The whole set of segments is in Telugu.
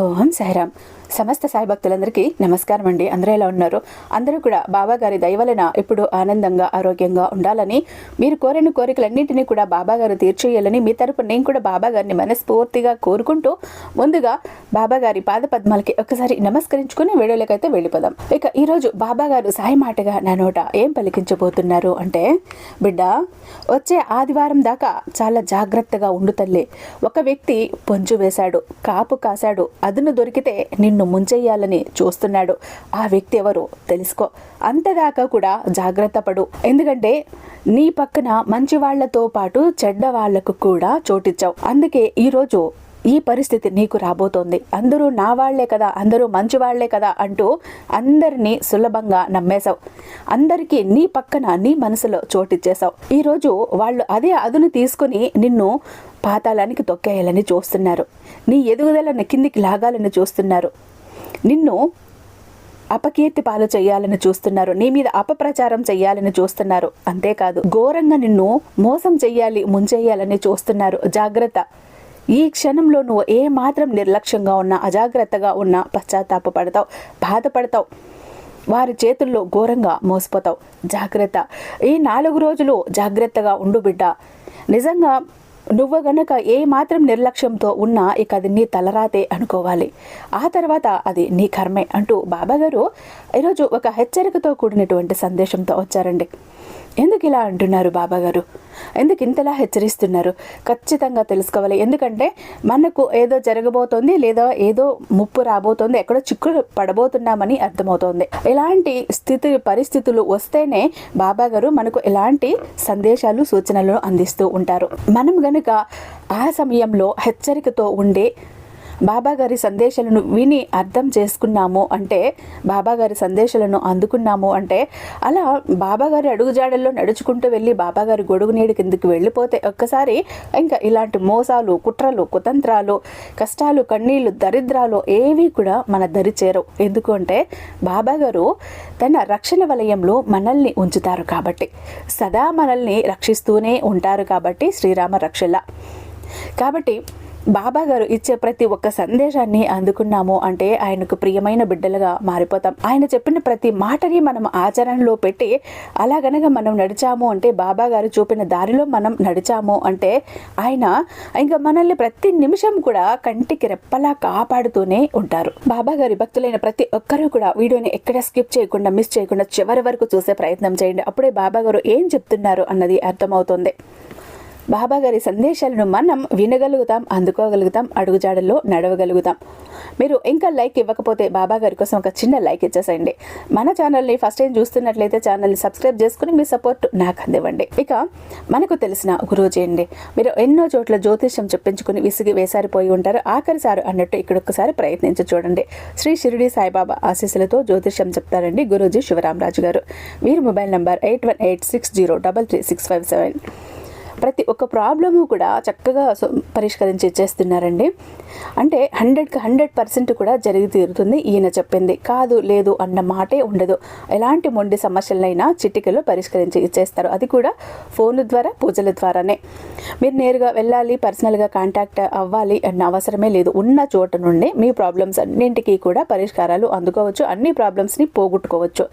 ఓం సాయిరామ్ సమస్త సాయి భక్తులందరికీ నమస్కారం అండి. అందరూ ఎలా ఉన్నారు? అందరూ కూడా బాబాగారి దయవలన ఇప్పుడు ఆనందంగా ఆరోగ్యంగా ఉండాలని మీరు కోరిన కోరికలన్నింటినీ కూడా బాబాగారు తీర్చేయాలని మీ తరపు నేను కూడా బాబాగారిని మనస్ఫూర్తిగా కోరుకుంటూ ముందుగా బాబాగారి పాదపద్మాలకి పాద పద్మాలకి ఒకసారి నమస్కరించుకుని వీడియోలకైతే వెళ్ళిపోదాం. ఇక ఈరోజు బాబాగారు సాయి మాటగా నా నోట ఏం పలికించబోతున్నారు అంటే బిడ్డ వచ్చే ఆదివారం దాకా చాలా జాగ్రత్తగా ఉండు తల్లి. ఒక వ్యక్తి పొంచు వేశాడు కాపు కాశాడు అదును దొరికితే నిన్ను ముంచెయ్యాలని చూస్తున్నాడు. ఆ వ్యక్తి ఎవరు తెలుసుకో. అంతదాకా కూడా జాగ్రత్త పడు. ఎందుకంటే నీ పక్కన మంచి వాళ్ళతో పాటు చెడ్డ వాళ్ళకు కూడా చోటిచ్చావు. అందుకే ఈరోజు ఈ పరిస్థితి నీకు రాబోతోంది. అందరూ నా వాళ్ళే కదా అందరూ మంచి వాళ్ళే కదా అంటూ అందరినీ సులభంగా నమ్మేశావు. అందరికీ నీ పక్కన నీ మనసులో చోటిచ్చేశావు. ఈరోజు వాళ్ళు అదే అదును తీసుకుని నిన్ను పాతాళానికి తొక్కేయాలని చూస్తున్నారు. నీ ఎదుగుదలను కిందికి లాగాలని చూస్తున్నారు. నిన్ను అపకీర్తి పాలు చేయాలని చూస్తున్నారు. నీ మీద అపప్రచారం చేయాలని చూస్తున్నారు. అంతేకాదు ఘోరంగా నిన్ను మోసం చేయాలి ముంచేయాలని చూస్తున్నారు. జాగ్రత్త. ఈ క్షణంలో నువ్వు ఏ మాత్రం నిర్లక్ష్యంగా ఉన్నా అజాగ్రత్తగా ఉన్నా పశ్చాత్తాప పడతావు బాధపడతావు. వారి చేతుల్లో ఘోరంగా మోసపోతావు. జాగ్రత్త. ఈ నాలుగు రోజులు జాగ్రత్తగా ఉండు బిడ్డ. నిజంగా నువ్వు గనక ఏ మాత్రం నిర్లక్ష్యంతో ఉన్నా ఇక అది నీ తలరాతే అనుకోవాలి. ఆ తర్వాత అది నీ కర్మే అంటూ బాబాగారు ఈరోజు ఒక హెచ్చరికతో కూడినటువంటి సందేశంతో వచ్చారండి. ఎందుకు ఇలా అంటున్నారు బాబాగారు ఎందుకు ఇంతలా హెచ్చరిస్తున్నారు? ఖచ్చితంగా తెలుసుకోవాలి. ఎందుకంటే మనకు ఏదో జరగబోతోంది లేదా ఏదో ముప్పు రాబోతోంది ఎక్కడో చిక్కులు పడబోతున్నామని అర్థమవుతోంది. ఇలాంటి స్థితి పరిస్థితులు వస్తేనే బాబాగారు మనకు ఎలాంటి సందేశాలు సూచనలు అందిస్తూ ఉంటారు. మనం గనుక ఆ సమయంలో హెచ్చరికతో ఉండే బాబాగారి సందేశాలను విని అర్థం చేసుకున్నాము అంటే బాబాగారి సందేశాలను అందుకున్నాము అంటే అలా బాబాగారి అడుగుజాడల్లో నడుచుకుంటూ వెళ్ళి బాబాగారి గొడుగు నీడి కిందకి వెళ్ళిపోతే ఒక్కసారి ఇంకా ఇలాంటి మోసాలు కుట్రలు కుతంత్రాలు కష్టాలు కన్నీళ్ళు దరిద్రాలు ఏవి కూడా మన దరి చేరవు. ఎందుకంటే బాబాగారు తన రక్షణ వలయంలో మనల్ని ఉంచుతారు కాబట్టి. సదా మనల్ని రక్షిస్తూనే ఉంటారు కాబట్టి శ్రీరామ రక్షల. కాబట్టి బాబా గారు ఇచ్చే ప్రతి ఒక్క సందేశాన్ని అందుకున్నాము అంటే ఆయనకు ప్రియమైన బిడ్డలుగా మారిపోతాం. ఆయన చెప్పిన ప్రతి మాటని మనం ఆచరణలో పెట్టి అలాగనగా మనం నడిచాము అంటే బాబా గారు చూపిన దారిలో మనం నడిచాము అంటే ఆయన ఇంకా మనల్ని ప్రతి నిమిషం కూడా కంటికి రెప్పలా కాపాడుతూనే ఉంటారు. బాబా గారి భక్తులైన ప్రతి ఒక్కరూ కూడా వీడియోని ఎక్కడ స్కిప్ చేయకుండా మిస్ చేయకుండా చివరి వరకు చూసే ప్రయత్నం చేయండి. అప్పుడే బాబా గారు ఏం చెప్తున్నారు అన్నది అర్థమవుతుంది. బాబా గారి సందేశాలను మనం వినగలుగుతాం అందుకోగలుగుతాం అడుగుజాడల్లో నడవగలుగుతాం. మీరు ఇంకా లైక్ ఇవ్వకపోతే బాబా గారి కోసం ఒక చిన్న లైక్ ఇచ్చేసేయండి. మన ఛానల్ని ఫస్ట్ టైం చూస్తున్నట్లయితే ఛానల్ని సబ్స్క్రైబ్ చేసుకుని మీ సపోర్ట్ నాకు అందివ్వండి. ఇక మనకు తెలిసిన గురూజీ అండి. మీరు ఎన్నో చోట్ల జ్యోతిష్యం చెప్పించుకుని విసిగి వేసారిపోయి ఉంటారు. ఆఖరిసారు అన్నట్టు ఇక్కడ ఒక్కసారి ప్రయత్నించి చూడండి. శ్రీ షిరిడి సాయిబాబా ఆశీస్సులతో జ్యోతిష్యం చెప్తారండి గురూజీ శివరామరాజు గారు. వీరి mobile number eight one eight six zero double three six five seven. ప్రతి ఒక్క ప్రాబ్లము కూడా చక్కగా పరిష్కరించి ఇచ్చేస్తున్నారండి అంటే హండ్రెడ్కి హండ్రెడ్ పర్సెంట్ కూడా జరిగి తీరుతుంది ఈయన చెప్పింది. కాదు లేదు అన్న మాటే ఉండదు. ఎలాంటి మొండి సమస్యలైనా చిటికలో పరిష్కరించి ఇచ్చేస్తారు. అది కూడా ఫోన్ ద్వారా పూజల ద్వారానే. మీరు నేరుగా వెళ్ళాలి పర్సనల్గా కాంటాక్ట్ అవ్వాలి అన్న అవసరమే లేదు. ఉన్న చోట నుండి మీ ప్రాబ్లమ్స్ అన్నింటికీ కూడా పరిష్కారాలు అందుకోవచ్చు. అన్ని ప్రాబ్లమ్స్ని పోగొట్టుకోవచ్చు.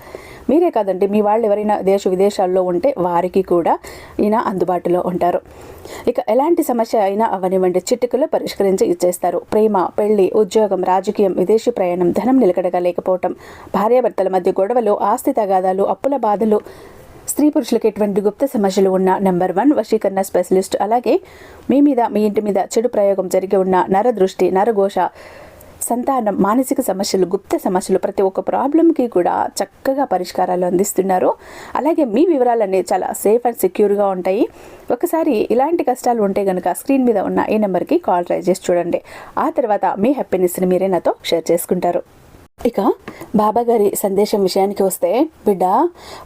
మీరే కాదండి మీ వాళ్ళు ఎవరైనా దేశ విదేశాల్లో ఉంటే వారికి కూడా ఈయన అందుబాటులో ఉంటారు. ఇక ఎలాంటి సమస్య అయినా అవనివ్వండి చిటికలో పరిష్కరించి ఇచ్చేస్తారు. ప్రేమ పెళ్ళి ఉద్యోగం రాజకీయం విదేశీ ప్రయాణం ధనం నిలకడగా లేకపోవటం భార్యాభర్తల మధ్య గొడవలు ఆస్తి తగాదాలు అప్పుల బాధలు స్త్రీ పురుషులకు ఎటువంటి గుప్త సమస్యలు ఉన్న నెంబర్ వన్ వశీకరణ స్పెషలిస్ట్. అలాగే మీ మీద మీ ఇంటి మీద చెడు ప్రయోగం జరిగి ఉన్న నరదృష్టి నరఘోష సంతానం మానసిక సమస్యలు గుప్త సమస్యలు ప్రతి ఒక్క ప్రాబ్లంకి కూడా చక్కగా పరిష్కారాలు అందిస్తున్నారు. అలాగే మీ వివరాలన్నీ చాలా సేఫ్ అండ్ సెక్యూర్గా ఉంటాయి. ఒకసారి ఇలాంటి కష్టాలు ఉంటే కనుక స్క్రీన్ మీద ఉన్న ఈ నెంబర్కి కాల్ ట్రై చేసి చూడండి. ఆ తర్వాత మీ హ్యాపీనెస్ని మీరే నాతో షేర్ చేసుకుంటారు. ఇక బాబాగారి సందేశం విషయానికి వస్తే బిడ్డ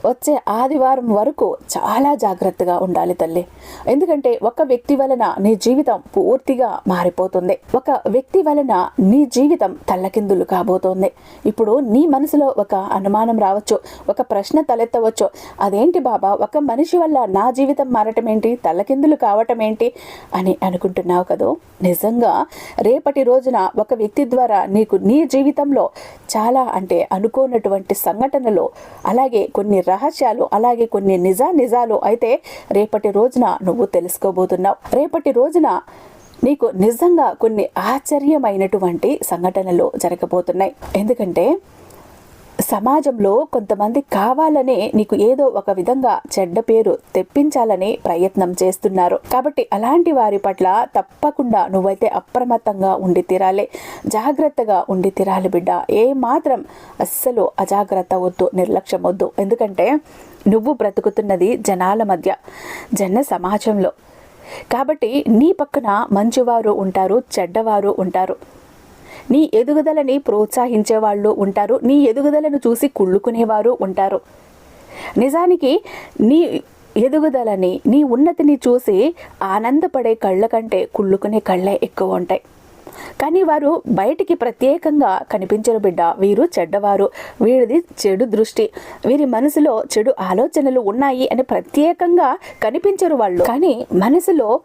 వచ్చే ఆదివారం వరకు చాలా జాగ్రత్తగా ఉండాలి తల్లి. ఎందుకంటే ఒక వ్యక్తి వలన నీ జీవితం పూర్తిగా మారిపోతుంది. ఒక వ్యక్తి వలన నీ జీవితం తల్లకిందులు కాబోతోంది. ఇప్పుడు నీ మనసులో ఒక అనుమానం రావచ్చు ఒక ప్రశ్న తలెత్తవచ్చు. అదేంటి బాబా ఒక మనిషి వల్ల నా జీవితం మారటం ఏంటి తల్లకిందులు కావటం ఏంటి అని అనుకుంటున్నావు కదూ? నిజంగా రేపటి రోజున ఒక వ్యక్తి ద్వారా నీకు నీ జీవితంలో చాలా అంటే అనుకోనటువంటి సంఘటనలు అలాగే కొన్ని రహస్యాలు అలాగే కొన్ని నిజా నిజాలు అయితే రేపటి రోజున నువ్వు తెలుసుకోబోతున్నావు. రేపటి రోజున నీకు నిజంగా కొన్ని ఆశ్చర్యమైనటువంటి సంఘటనలు జరగబోతున్నాయి. ఎందుకంటే సమాజంలో కొంతమంది కావాలనే నీకు ఏదో ఒక విధంగా చెడ్డ పేరు తెప్పించాలని ప్రయత్నం చేస్తున్నారు. కాబట్టి అలాంటి వారి పట్ల తప్పకుండా నువ్వైతే అప్రమత్తంగా ఉండి తీరాలి. జాగ్రత్తగా ఉండి తీరాలి బిడ్డ. ఏ మాత్రం అస్సలు అజాగ్రత్త వద్దు నిర్లక్ష్యం వద్దు. ఎందుకంటే నువ్వు బ్రతుకుతున్నది జనాల మధ్య జన సమాజంలో. కాబట్టి నీ పక్కన మంచివారు ఉంటారు చెడ్డవారు ఉంటారు. నీ ఎదుగుదలని ప్రోత్సహించే వాళ్ళు ఉంటారు నీ ఎదుగుదలను చూసి కుళ్ళుకునేవారు ఉంటారు. నిజానికి నీ ఎదుగుదలని నీ ఉన్నతిని చూసి ఆనందపడే కళ్ళ కంటే కుళ్ళుకునే కళ్ళే ఎక్కువ ఉంటాయి. కానీ వారు బయటికి ప్రత్యేకంగా కనిపించరు బిడ్డ. వీరు చెడ్డవారు. వీరిది చెడు దృష్టి. వీరి మనసులో చెడు ఆలోచనలు ఉన్నాయి అని ప్రత్యేకంగా కనిపించరు వాళ్ళు. కానీ మనసులో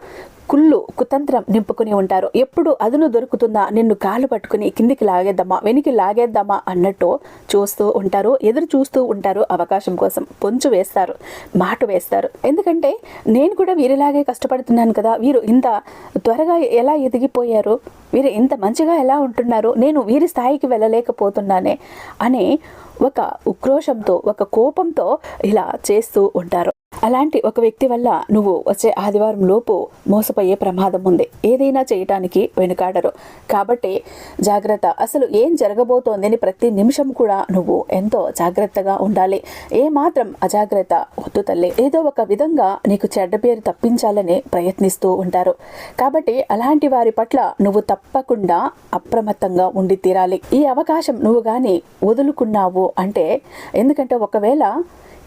కుళ్ళు కుతంత్రం నింపుకుని ఉంటారు. ఎప్పుడు అదును దొరుకుతుందా? నిన్ను కాలు పట్టుకుని కిందికి లాగేద్దామా? వెనికి లాగేద్దామా? అన్నట్టు చూస్తూ ఉంటారు. ఎదురు చూస్తూ ఉంటారు అవకాశం కోసం. పొంచు వేస్తారు. మాట వేస్తారు. ఎందుకంటే నేను కూడా వీరిలాగే కష్టపడుతున్నాను కదా. వీరు ఇంత త్వరగా ఎలా ఎదిగిపోయారు? వీరు ఇంత మంచిగా ఎలా ఉంటున్నారు? నేను వీరి స్థాయికి వెళ్ళలేకపోతున్నానే అనే ఒక ఉక్రోషంతో ఒక కోపంతో ఇలా చేస్తూ ఉంటారు. అలాంటి ఒక వ్యక్తి వల్ల నువ్వు వచ్చే ఆదివారం లోపు మోసపోయే ప్రమాదం ఉంది. ఏదైనా చేయటానికి వెనుకాడరు. కాబట్టి జాగ్రత్త. అసలు ఏం జరగబోతోందని ప్రతి నిమిషం కూడా నువ్వు ఎంతో జాగ్రత్తగా ఉండాలి. ఏ మాత్రం అజాగ్రత్త వద్దు తల్లి. ఏదో ఒక విధంగా నీకు చెడ్డ పేరు తప్పించాలని ప్రయత్నిస్తూ ఉంటారు. కాబట్టి అలాంటి వారి పట్ల నువ్వు తప్పకుండా అప్రమత్తంగా ఉండి తీరాలి. ఈ అవకాశం నువ్వు గాని వదులుకున్నావు అంటే ఎందుకంటే ఒకవేళ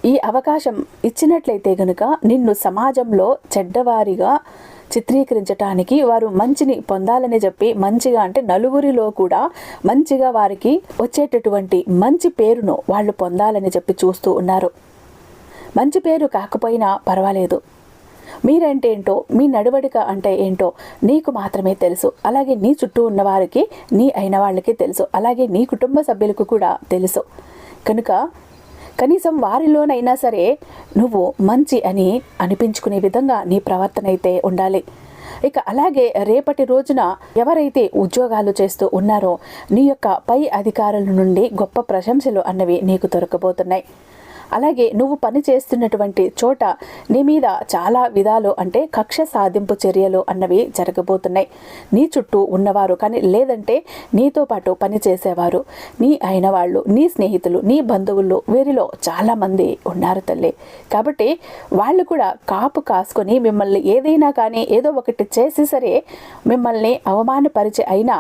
ఈ అవకాశం ఇచ్చినట్లయితే గనుక నిన్ను సమాజంలో చెడ్డవారిగా చిత్రీకరించటానికి వారు మంచిని పొందాలని చెప్పి మంచిగా అంటే నలుగురిలో కూడా మంచిగా వారికి వచ్చేటటువంటి మంచి పేరును వాళ్ళు పొందాలని చెప్పి చూస్తూ ఉన్నారు. మంచి పేరు కాకపోయినా పర్వాలేదు. మీరంటేంటో మీ నడవడిక అంటే ఏంటో నీకు మాత్రమే తెలుసు. అలాగే నీ చుట్టూ ఉన్న వారికి నీ అయిన వాళ్ళకి తెలుసు. అలాగే నీ కుటుంబ సభ్యులకు కూడా తెలుసు. కనుక కనీసం వారిలోనైనా సరే నువ్వు మంచి అని అనిపించుకునే విధంగా నీ ప్రవర్తన అయితే ఉండాలి. ఇక అలాగే రేపటి రోజున ఎవరైతే ఉద్యోగాలు చేస్తూ ఉన్నారో నీ యొక్క పై అధికారుల నుండి గొప్ప ప్రశంసలు అన్నవి నీకు దొరకబోతున్నాయి. అలాగే నువ్వు పని చేస్తున్నటువంటి చోట నీ మీద చాలా విధాలు అంటే కక్ష సాధింపు చర్యలు అన్నవి జరగబోతున్నాయి. నీ చుట్టూ ఉన్నవారు కానీ లేదంటే నీతో పాటు పని చేసేవారు నీ అయిన వాళ్ళు నీ స్నేహితులు నీ బంధువులు వీరిలో చాలామంది ఉన్నారు తల్లి. కాబట్టి వాళ్ళు కూడా కాపు కాసుకొని మిమ్మల్ని ఏదైనా కానీ ఏదో ఒకటి చేసి సరే మిమ్మల్ని అవమానపరిచే అయినా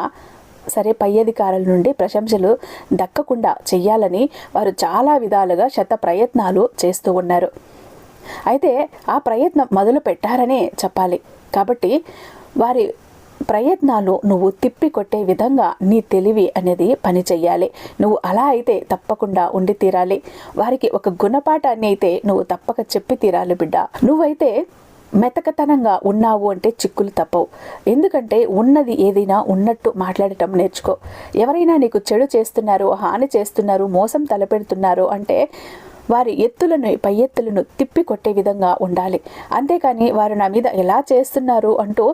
సరే పై అధికారుల నుండి ప్రశంసలు దక్కకుండా చెయ్యాలని వారు చాలా విధాలుగా శత ప్రయత్నాలు చేస్తూ ఉన్నారు. అయితే ఆ ప్రయత్నం మొదలు పెట్టారనే చెప్పాలి. కాబట్టి వారి ప్రయత్నాలు నువ్వు తిప్పి కొట్టే విధంగా నీ తెలివి అనేది పని చెయ్యాలి. నువ్వు అలా అయితే తప్పకుండా ఉండి తీరాలి. వారికి ఒక గుణపాఠాన్ని అయితే నువ్వు తప్పక చెప్పి తీరాలి బిడ్డ. నువ్వైతే మెతకతనంగా ఉన్నావు అంటే చిక్కులు తప్పవు. ఎందుకంటే ఉన్నది ఏదైనా ఉన్నట్టు మాట్లాడటం నేర్చుకో. ఎవరైనా నీకు చెడు చేస్తున్నారు హాని చేస్తున్నారు మోసం తలపెడుతున్నారు అంటే వారి ఎత్తులను పై ఎత్తులను తిప్పి కొట్టే విధంగా ఉండాలి. అంతేకాని వారు నా మీద ఎలా చేస్తున్నారు అంటూ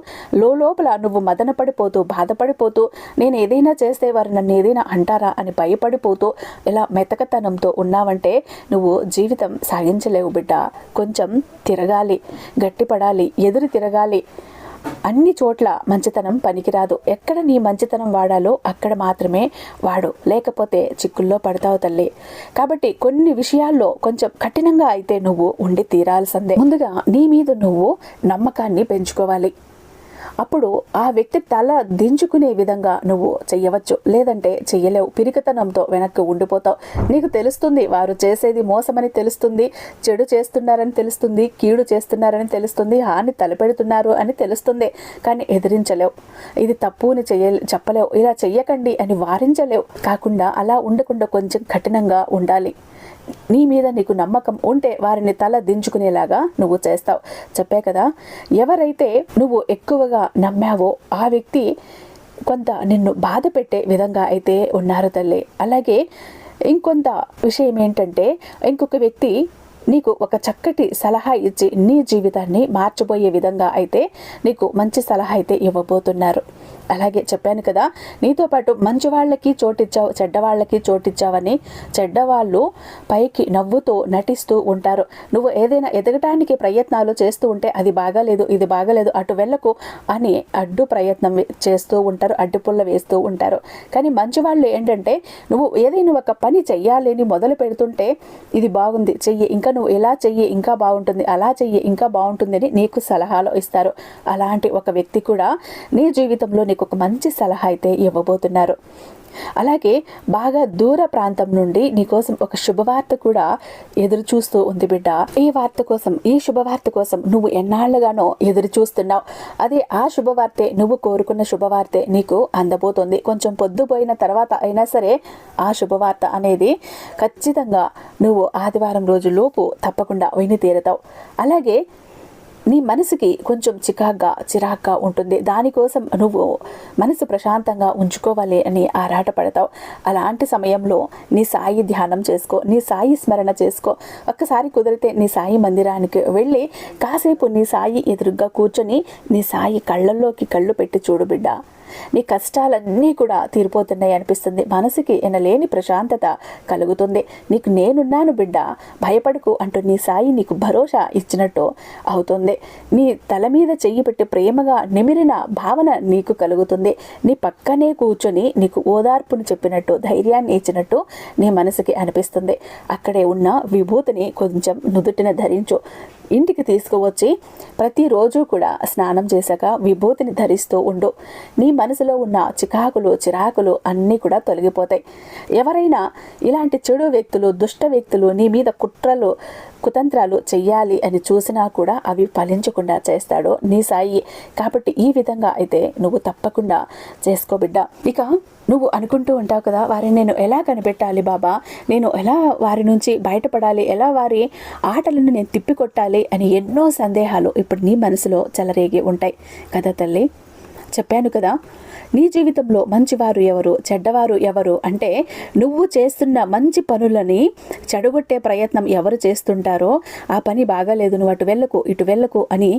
లోపల నువ్వు మదన పడిపోతూ బాధపడిపోతూ నేను ఏదైనా చేస్తే వారు నన్ను ఏదైనా అంటారా అని భయపడిపోతూ ఇలా మెతకతనంతో ఉన్నావంటే నువ్వు జీవితం సాగించలేవు బిడ్డ. కొంచెం తిరగాలి గట్టిపడాలి ఎదురు తిరగాలి. అన్ని చోట్ల మంచితనం పనికిరాదు. ఎక్కడ నీ మంచితనం వాడాలో అక్కడ మాత్రమే వాడు. లేకపోతే చిక్కుల్లో పడతావు తల్లి. కాబట్టి కొన్ని విషయాల్లో కొంచెం కఠినంగా అయితే నువ్వు ఉండి తీరాల్సిందే. ముందుగా నీ మీద నువ్వు నమ్మకాన్ని పెంచుకోవాలి. అప్పుడు ఆ వ్యక్తి తల దించుకునే విధంగా నువ్వు చెయ్యవచ్చు. లేదంటే చెయ్యలేవు. పిరికతనంతో వెనక్కి ఉండిపోతావు. నీకు తెలుస్తుంది వారు చేసేది మోసమని తెలుస్తుంది చెడు చేస్తున్నారని తెలుస్తుంది కీడు చేస్తున్నారని తెలుస్తుంది హాని తలపెడుతున్నారు అని తెలుస్తుంది. కానీ ఎదిరించలేవు. ఇది తప్పు అని చెయ్య చెప్పలేవు. ఇలా చెయ్యకండి అని వారించలేవు. కాకుండా అలా ఉండకుండా కొంచెం కఠినంగా ఉండాలి. నీ మీద నీకు నమ్మకం ఉంటే వారిని తల దించుకునేలాగా నువ్వు చేస్తావు. చెప్పే కదా ఎవరైతే నువ్వు ఎక్కువగా నమ్మావో ఆ వ్యక్తి కొంత నిన్ను బాధ పెట్టే విధంగా అయితే ఉన్నారు తల్లి. అలాగే ఇంకొంత విషయం ఏంటంటే ఇంకొక వ్యక్తి నీకు ఒక చక్కటి సలహా ఇచ్చి నీ జీవితాన్ని మార్చిపోయే విధంగా అయితే నీకు మంచి సలహా అయితే ఇవ్వబోతున్నారు. అలాగే చెప్పాను కదా నీతో పాటు మంచి వాళ్ళకి చోటిచ్చావు చెడ్డవాళ్ళకి చోటిచ్చావని చెడ్డవాళ్ళు పైకి నవ్వుతూ నటిస్తూ ఉంటారు. నువ్వు ఏదైనా ఎదగటానికి ప్రయత్నాలు చేస్తూ ఉంటే అది బాగాలేదు ఇది బాగాలేదు అటు వెళ్ళకు అని అడ్డు ప్రయత్నం చేస్తూ ఉంటారు అడ్డుపుల్ల వేస్తూ ఉంటారు. కానీ మంచి వాళ్ళు ఏంటంటే నువ్వు ఏదైనా ఒక పని చెయ్యాలని అని మొదలు పెడుతుంటే ఇది బాగుంది చెయ్యి ఇంకా నువ్వు ఇలా చెయ్యి ఇంకా బాగుంటుంది అలా చెయ్యి ఇంకా బాగుంటుందని నీకు సలహాలు ఇస్తారు. అలాంటి ఒక వ్యక్తి కూడా నీ జీవితంలో మీకు ఒక మంచి సలహా అయితే ఇవ్వబోతున్నారు. అలాగే బాగా దూర ప్రాంతం నుండి నీకోసం ఒక శుభవార్త కూడా ఎదురు చూస్తూ ఉంది బిడ్డ. ఈ వార్త కోసం ఈ శుభవార్త కోసం నువ్వు ఎన్నాళ్ళుగానో ఎదురు చూస్తున్నావు. అదే ఆ శుభవార్తే నువ్వు కోరుకున్న శుభవార్తే నీకు అందబోతుంది. కొంచెం పొద్దుపోయిన తర్వాత అయినా సరే ఆ శుభవార్త అనేది ఖచ్చితంగా నువ్వు ఆదివారం రోజు లోపు తప్పకుండా విని తీరుతావు. అలాగే నీ మనసుకి కొంచెం చికాగ్గా చిరాగ్గా ఉంటుంది. దానికోసం నువ్వు మనసు ప్రశాంతంగా ఉంచుకోవాలి అని ఆరాట పడతావు అలాంటి సమయంలో నీ సాయి ధ్యానం చేసుకో నీ సాయి స్మరణ చేసుకో. ఒక్కసారి కుదిరితే నీ సాయి మందిరానికి వెళ్ళి కాసేపు నీ సాయి ఎదురుగ్గా కూర్చొని నీ సాయి కళ్ళల్లోకి కళ్ళు పెట్టి చూడు బిడ్డ. నీ కష్టాలన్నీ కూడా తీరిపోతున్నాయి అనిపిస్తుంది. మనసుకి ఎనలేని ప్రశాంతత కలుగుతుంది. నీకు నేనున్నాను బిడ్డ భయపడకు అంటూ నీ సాయి నీకు భరోసా ఇచ్చినట్టు అవుతుంది. నీ తల మీద చెయ్యి పెట్టి ప్రేమగా నిమిరిన భావన నీకు కలుగుతుంది. నీ పక్కనే కూర్చొని నీకు ఓదార్పును చెప్పినట్టు ధైర్యాన్ని ఇచ్చినట్టు నీ మనసుకి అనిపిస్తుంది. అక్కడే ఉన్న విభూతిని కొంచెం నుదుటిన ధరించు. ఇంటికి తీసుకువచ్చి ప్రతిరోజు కూడా స్నానం చేశాక విభూతిని ధరిస్తూ ఉండు. నీ మనసులో ఉన్న చికాకులు చిరాకులు అన్నీ కూడా తొలగిపోతాయి. ఎవరైనా ఇలాంటి చెడు వ్యక్తులు దుష్ట వ్యక్తులు నీ మీద కుట్రలు కుతంత్రాలు చెయ్యాలి అని చూసినా కూడా అవి ఫలించకుండా చేస్తాడు నీ సాయి. కాబట్టి ఈ విధంగా అయితే నువ్వు తప్పకుండా చేసుకోబిడ్డ ఇక నువ్వు అనుకుంటూ ఉంటావు కదా వారిని నేను ఎలా కనిపెట్టాలి బాబా? నేను ఎలా వారి నుంచి బయటపడాలి? ఎలా వారి ఆటలను నేను తిప్పికొట్టాలి? అని ఎన్నో సందేహాలు ఇప్పుడు నీ మనసులో చెలరేగి ఉంటాయి. కదా తల్లి? చెప్పాను కదా. నీ జీవితంలో మంచివారు ఎవరు చెడ్డవారు ఎవరు అంటే నువ్వు చేస్తున్న మంచి పనులని చెడగొట్టే ప్రయత్నం ఎవరు చేస్తుంటారో ఆ పని బాగాలేదు నువ్వు అటు వెళ్ళకు ఇటు వెళ్ళకు అని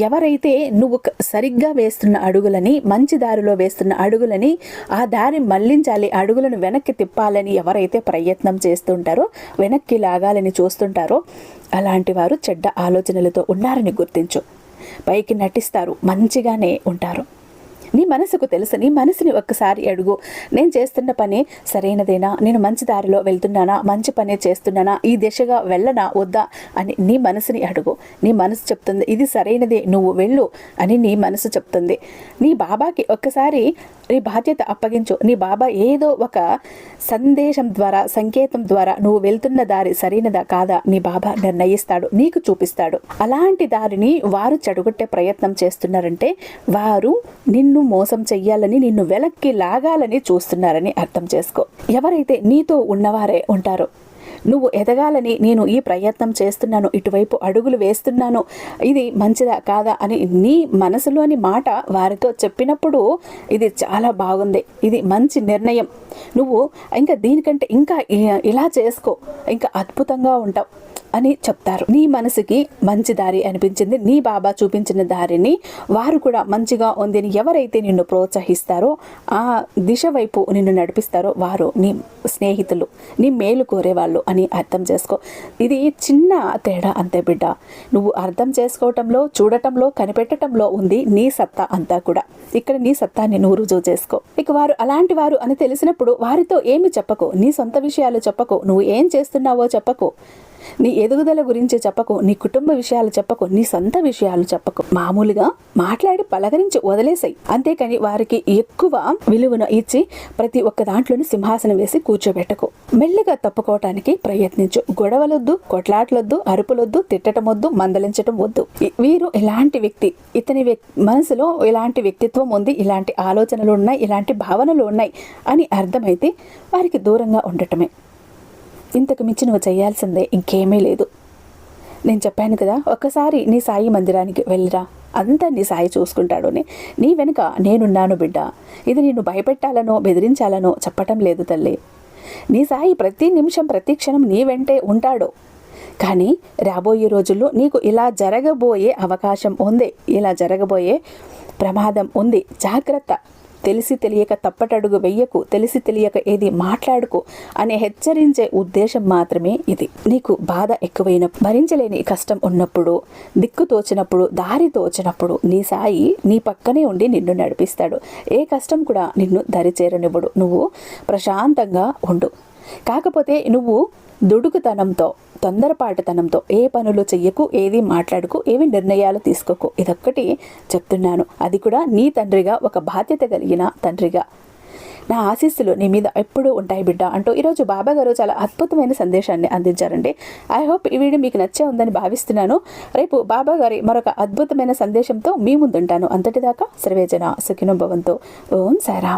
ఎవరైతే నువ్వు సరిగ్గా వేస్తున్న అడుగులని మంచి దారిలో వేస్తున్న అడుగులని ఆ దారి మళ్ళించాలి అడుగులను వెనక్కి తిప్పాలని ఎవరైతే ప్రయత్నం చేస్తుంటారో వెనక్కి లాగాలని చూస్తుంటారో అలాంటి వారు చెడ్డ ఆలోచనలతో ఉన్నారని గుర్తించు. పైకి నటిస్తారు మంచిగానే ఉంటారు. నీ మనసుకు తెలుసు. నీ మనసుని ఒక్కసారి అడుగు. నేను చేస్తున్న పని సరైనదేనా? నేను మంచి దారిలో వెళ్తున్నానా? మంచి పని చేస్తున్నానా? ఈ దిశగా వెళ్ళనా? వద్దా? అని నీ మనసుని అడుగు. నీ మనసు చెప్తుంది ఇది సరైనదే నువ్వు వెళ్ళు అని నీ మనసు చెప్తుంది. నీ బాబాకి ఒక్కసారి నీ బాధ్యత అప్పగించు. నీ బాబా ఏదో ఒక సందేశం ద్వారా సంకేతం ద్వారా నువ్వు వెళ్తున్న దారి సరైనదా కాదా? నీ బాబా నిర్ణయిస్తాడు నీకు చూపిస్తాడు. అలాంటి దారిని వారు చెడగొట్టే ప్రయత్నం చేస్తున్నారంటే వారు నిన్ను మోసం చెయ్యాలని నిన్ను వెనక్కి లాగాలని చూస్తున్నారని అర్థం చేసుకో. ఎవరైతే నీతో ఉన్నవారే ఉంటారో నువ్వు ఎదగాలని నేను ఈ ప్రయత్నం చేస్తున్నాను ఇటువైపు అడుగులు వేస్తున్నాను ఇది మంచిదా కాదా అని నీ మనసులోని మాట వారితో చెప్పినప్పుడు ఇది చాలా బాగుంది. ఇది మంచి నిర్ణయం. నువ్వు ఇంకా దీనికంటే ఇంకా ఇలా చేసుకో. ఇంకా అద్భుతంగా ఉంటావు. అని చెప్తారు. నీ మనసుకి మంచి దారి అనిపించింది. నీ బాబా చూపించిన దారిని వారు కూడా మంచిగా ఉంది అని ఎవరైతే నిన్ను ప్రోత్సహిస్తారో ఆ దిశ వైపు నిన్ను నడిపిస్తారో వారు నీ స్నేహితులు నీ మేలు కోరేవాళ్ళు అని అర్థం చేసుకో. ఇది చిన్న తేడా అంతే బిడ్డ. నువ్వు అర్థం చేసుకోవటంలో చూడటంలో కనిపెట్టడంలో ఉంది నీ సత్తా అంతా కూడా. ఇక్కడ నీ సత్తాన్ని నువ్వు రుజువు చేసుకో. ఇక వారు అలాంటి వారు అని తెలిసినప్పుడు వారితో ఏమి చెప్పకు. నీ సొంత విషయాలు చెప్పకు. నువ్వు ఏం చేస్తున్నావో చెప్పకు. నీ ఎదుగుదల గురించి చెప్పకు నీ కుటుంబ విషయాలు చెప్పకు నీ సొంత విషయాలు చెప్పకు. మామూలుగా మాట్లాడి పలకరించి వదిలేసాయి. అంతేకాని వారికి ఎక్కువ విలువను ఇచ్చి ప్రతి ఒక్క దాంట్లోని సింహాసనం వేసి కూర్చోబెట్టకు. మెల్లిగా తప్పుకోవటానికి ప్రయత్నించు. గొడవలొద్దు కొట్లాట్లొద్దు అరుపులొద్దు తిట్టటం వద్దు మందలించటం వద్దు వీరు ఇలాంటి వ్యక్తి. ఇతని మనసులో ఇలాంటి వ్యక్తిత్వం ఉంది ఇలాంటి ఆలోచనలు ఉన్నాయి ఇలాంటి భావనలు ఉన్నాయి అని అర్థమైతే వారికి దూరంగా ఉండటమే. ఇంతకు మించి నువ్వు చేయాల్సిందే ఇంకేమీ లేదు. నేను చెప్పాను కదా ఒక్కసారి నీ సాయి మందిరానికి వెళ్ళిరా. అంతా నీ సాయి చూసుకుంటాడు అని నీ వెనుక నేనున్నాను బిడ్డ. ఇది నిన్ను భయపెట్టాలనో బెదిరించాలనో చెప్పటం లేదు తల్లి. నీ సాయి ప్రతి నిమిషం ప్రతి క్షణం నీ వెంటే ఉంటాడు. కానీ రాబోయే రోజుల్లో నీకు ఇలా జరగబోయే అవకాశం ఉంది. ఇలా జరగబోయే ప్రమాదం ఉంది. జాగ్రత్త. తెలిసి తెలియక తప్పటడుగు వెయ్యకు తెలిసి తెలియక ఏది మాట్లాడుకు అనే హెచ్చరించే ఉద్దేశం మాత్రమే ఇది. నీకు బాధ ఎక్కువైన భరించలేని కష్టం ఉన్నప్పుడు దిక్కు తోచినప్పుడు దారి తోచినప్పుడు నీ సాయి నీ పక్కనే ఉండి నిన్ను నడిపిస్తాడు. ఏ కష్టం కూడా నిన్ను దరిచేరనివ్వడు. నువ్వు ప్రశాంతంగా ఉండు. కాకపోతే నువ్వు దుడుకుతనంతో తొందరపాటుతనంతో ఏ పనులు చెయ్యకు ఏది మాట్లాడుకు ఏవి నిర్ణయాలు తీసుకోకు. ఇదొక్కటి చెప్తున్నాను. అది కూడా నీ తండ్రిగా ఒక బాధ్యత కలిగిన తండ్రిగా. నా ఆశీస్సులు నీ మీద ఎప్పుడూ ఉంటాయి బిడ్డ అంటూ ఈరోజు బాబా గారు చాలా అద్భుతమైన సందేశాన్ని అందించారండి. ఐ హోప్ ఈ వీడియో మీకు నచ్చే ఉందని భావిస్తున్నాను. రేపు బాబా గారి మరొక అద్భుతమైన సందేశంతో మీ ముందుంటాను. అంతటిదాకా సర్వేజన సుఖినో భవంతో ఓం సారా.